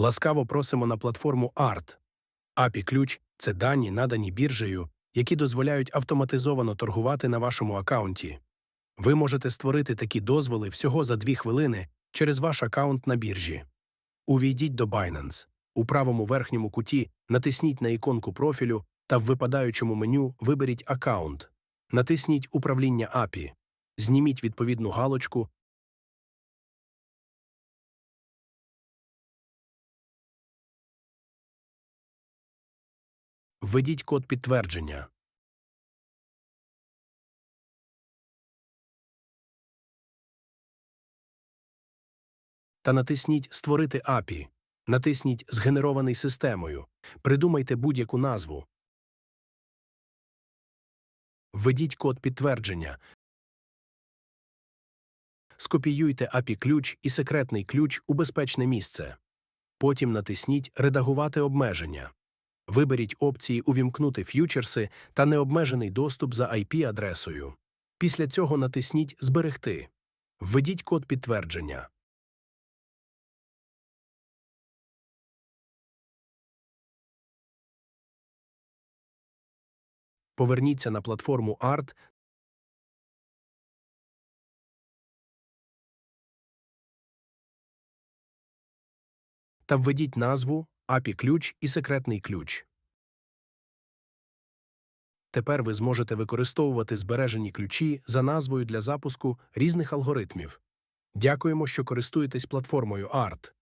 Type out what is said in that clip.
Ласкаво просимо на платформу ART. API ключ це дані, надані біржею, які дозволяють автоматизовано торгувати на вашому акаунті. Ви можете створити такі дозволи всього за 2 хвилини через ваш акаунт на біржі. Увійдіть до Binance. У правому верхньому куті натисніть на іконку профілю та в випадаючому меню виберіть акаунт. Натисніть Управління API. Зніміть відповідну галочку Введіть код підтвердження. Та натисніть Створити API. Натисніть Згенерований системою. Придумайте будь-яку назву. Введіть код підтвердження. Скопіюйте API-ключ і секретний ключ у безпечне місце. Потім натисніть Редагувати обмеження. Виберіть опції Увімкнути ф'ючерси та необмежений доступ за IP-адресою. Після цього натисніть Зберегти. Введіть код підтвердження. Поверніться на платформу ART та введіть назву, API-ключ і секретний ключ. Тепер ви зможете використовувати збережені ключі за назвою для запуску різних алгоритмів. Дякуємо, що користуєтесь платформою ART.